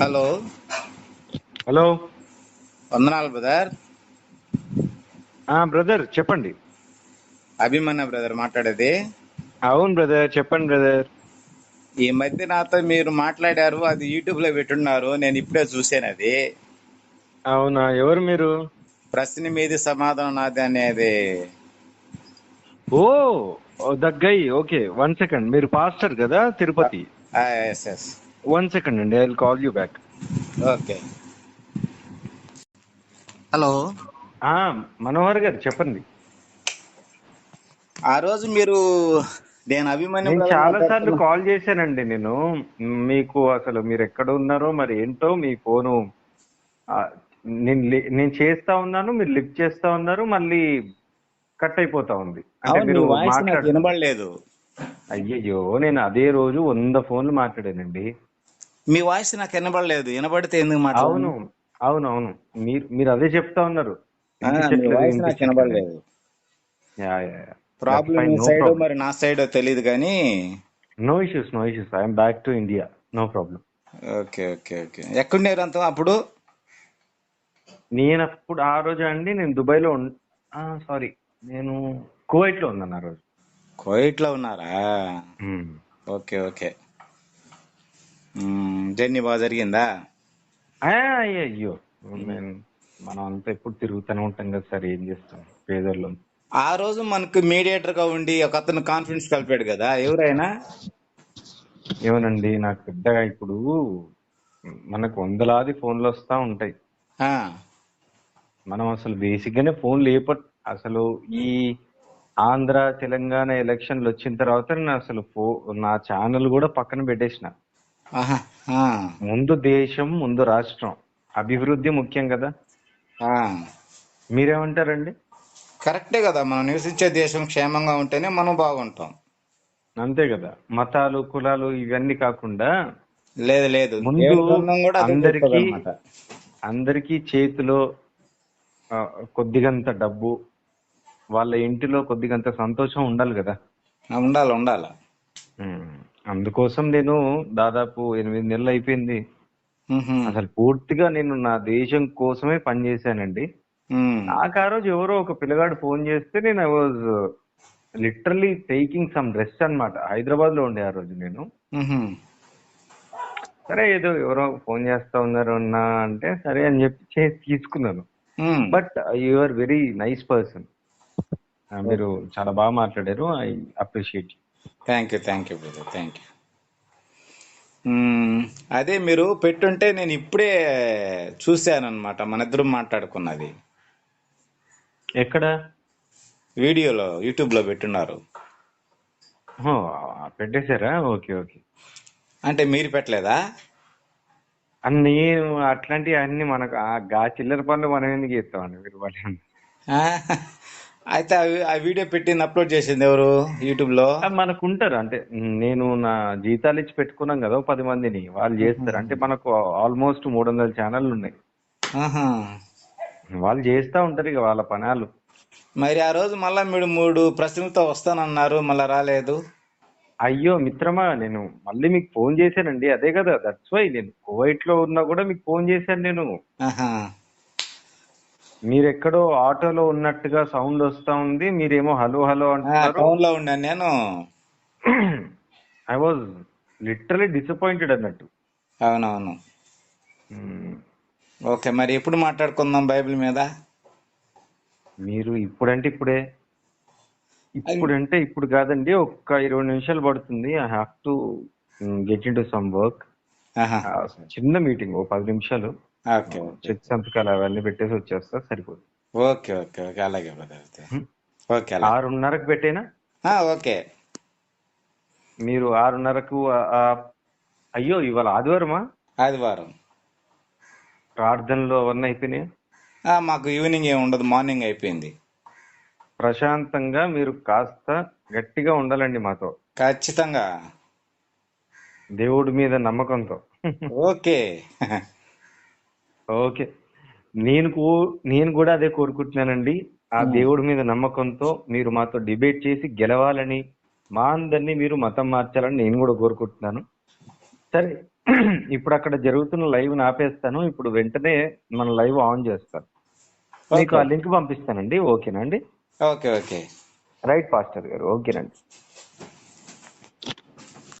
Hello. Hello. వందనాలు brother. Brother చెప్పండి. Abhimanyu brother మాట్లాడేది. అవును బ్రదర్ చెప్పండి బ్రదర్. ఈ మధ్య నాతో మీరు మాట్లాడారు అది యూట్యూబ్లో పెట్టున్నారు నేను ఇప్పుడే చూసాను అది. అవునా ఎవరు మీరు? ప్రశ్న మీది సమాధానం నాది అనేది. ఓ దగ్గై ఓకే వన్ సెకండ్ మీరు పాస్టర్ కదా Tirupati. Yes yes one second అండి I call you back okay hello Manohar గారు చెప్పండి. ఆ రోజు మీరు నేను brother చాలా సార్లు కాల్ చేశానండి నేను. మీకు అసలు మీరు ఎక్కడ ఉన్నారో మరి ఏంటో మీ ఫోను నేను నేను చేస్తా ఉన్నాను మీరు లిఫ్ట్ చేస్తా ఉన్నారు మళ్ళీ కట్ అయిపోతా ఉంది. అంటే మీరు మీ వాయిస్ నాకు మాట్లాడు వినబడలేదు. అయ్యయ్యో నేను అదే రోజు వంద ఫోన్లు మాట్లాడానండి. మీ వాయిస్ నాకు వినబడలేదు. వినబడితే ఎందుకు అవును అవును అవును. మీరు మీరు అదే చెప్తా ఉన్నారు. వాయిస్ నాకు. వినబడలేదు. Problem side. మరి నా సైడ్ తెలియదు కానీ no issues no issues I'm back to India no problem okay okay okay. ఎక్కడున్నారు అంత అప్పుడు? నేను అప్పుడు ఆ రోజు అండి నేను దుబాయ్లో సారీ నేను కువైట్లో ఉన్నాను ఆ రోజు. కోయిట్లో ఉన్నారా ఓకే ఓకే. మ్మ్, జర్నీ బాగా జరిగిందా? నేను మనం అంతా ఎప్పుడు తిరుగుతూనే ఉంటాం కదా సార్ ఏం చేస్తాం? పేదోళ్ళు. ఆ రోజు మనకు మీడియేటర్గా ఉండి ఒక అతను కాన్ఫరెన్స్ కలిపాడు కదా ఎవరైనా? ఏమోనండి నాకు పెద్దగా ఇప్పుడు మనకు వందలాది ఫోన్లు వస్తా ఉంటాయి. మనం అసలు బేసిక్ గానే ఫోన్ లేప అసలు ఈ ఆంధ్ర తెలంగాణ ఎలక్షన్లు వచ్చిన తర్వాత నేను అసలు ఫో నా ఛానల్ కూడా పక్కన పెట్టేసిన. ముందు దేశం ముందు రాష్ట్రం. అభివృద్ధి ముఖ్యం కదా. ఆ. మీరేమంటారండి? కరెక్టే కదా మనం నివసించే దేశం క్షేమంగా ఉంటేనే మనం బాగుంటాం. అంతే కదా మతాలు కులాలు ఇవన్నీ కాకుండా లేదు లేదు. ముందు అందరికీ. అందరికీ చేతిలో కొద్దిగంత డబ్బు వాళ్ళ ఇంటిలో కొద్దిగంత సంతోషం ఉండాలి కదా. ఉండాలి ఉండాలి. అందుకోసం నేను దాదాపు ఎనిమిది నెలలు అయిపోయింది. అసలు పూర్తిగా నేను నా దేశం కోసమే పనిచేశానండి. నాకు ఆ రోజు ఎవరో ఒక పిల్లగాడు ఫోన్ చేస్తే నేను I was literally taking some rest అన్నమాట. హైదరాబాద్లో ఉండే ఆ రోజు నేను. సరే ఏదో ఎవరో ఫోన్ చేస్తా ఉన్నారు అన్నా అంటే సరే అని చెప్పి చేసి తీసుకున్నాను. But you are very nice person మీరు చాలా బాగా మాట్లాడారు. I appreciate thank you thank you brother thank you. అదే మీరు పెట్టుంటే నేను ఇప్పుడే చూశాను అనమాట మన ఇద్దరం మాట్లాడుకున్నది. ఎక్కడ? వీడియోలో యూట్యూబ్లో పెట్టున్నారు పెట్టేశారా? Okay okay. అంటే మీరు పెట్టలేదా? అన్ని అట్లాంటివి అన్ని మనకు ఆ గా చిల్లర పనులు మనం ఎందుకు చేస్తామండి మీరు అయితే ఆ వీడియో పెట్టింది అప్లోడ్ చేసింది ఎవరు? యూట్యూబ్లో? మనకు ఉంటారు అంటే నేను నా జీతాలు ఇచ్చి పెట్టుకున్నాం కదా పది మందిని. వాళ్ళు చేస్తారు. అంటే మనకు ఆల్మోస్ట్ మూడు వందల ఛానళ్ళు ఉన్నాయి. వాళ్ళు చేస్తా ఉంటారు ఇక వాళ్ళ పనాలు. మరి ఆ రోజు మళ్ళా మీరు మూడు ప్రశ్నలతో వస్తానన్నారు మళ్ళా రాలేదు. అయ్యో మిత్రమా నేను మళ్ళీ మీకు ఫోన్ చేశానండి. అదే కదా దట్స్ వై నేను కువైట్లో ఉన్నా కూడా మీకు ఫోన్ చేశాను నేను. ఆహా. మీరు ఎక్కడో ఆటోలో ఉన్నట్టుగా సౌండ్ వస్తా ఉంది మీరేమో హలో హలో అంటున్నారు. టౌన్లో ఉన్నాను నేను. ఐ వాజ్ లిటరలీ డిసప్పాయింటెడ్ అన్నట్టు. అవునవును. మ్మ్. ఓకే మరి ఎప్పుడు మాట్లాడుకుందాం బైబిల్ మీద? మీరు ఇప్పుడంటే ఇప్పుడే. ఇప్పుడంటే ఇప్పుడు కాదండి ఒక్క ఇరవై నిమిషాలు పడుతుంది. I have to get in to some work ఆహా. చిన్న మీటింగ్ ఓ పది నిమిషాలు. చెక్ సంతకాలు అవన్నీ పెట్టేసి వచ్చేస్తా సరిపోదు. Okay okay okay. అలాగే బ్రదర్. ఓకే ఆరున్నరకు పెట్టేనా? ఓకే. మీరు ఆరున్నరకు అయ్యో ఇవాళ ఆదివారమా? ఆదివారం. ప్రార్థనలు అవన్నీ అయిపోయినాయి? మాకు ఈవినింగ్ ఏమి ఉండదు మార్నింగ్ అయిపోయింది. ప్రశాంతంగా మీరు కాస్త గట్టిగా ఉండాలండి మాతో. ఖచ్చితంగా. దేవుడి మీద నమ్మకంతో. ఓకే. ఓకే. నేను కూ- నేను కూడా అదే కోరుకుంటున్నానండి. ఆ దేవుడి మీద నమ్మకంతో మీరు మాతో డిబేట్ చేసి గెలవాలని మా అందరినీ మీరు మతం మార్చాలని నేను కూడా కోరుకుంటున్నాను. సరే ఇప్పుడు అక్కడ జరుగుతున్న లైవ్ ఆపేస్తాను. ఇప్పుడు వెంటనే మన లైవ్ ఆన్ చేస్తాను. మీకు ఆ లింక్ పంపిస్తానండి. ఓకేనా అండి? Okay okay. రైట్ పాస్టర్ గారు. ఓకేనండి.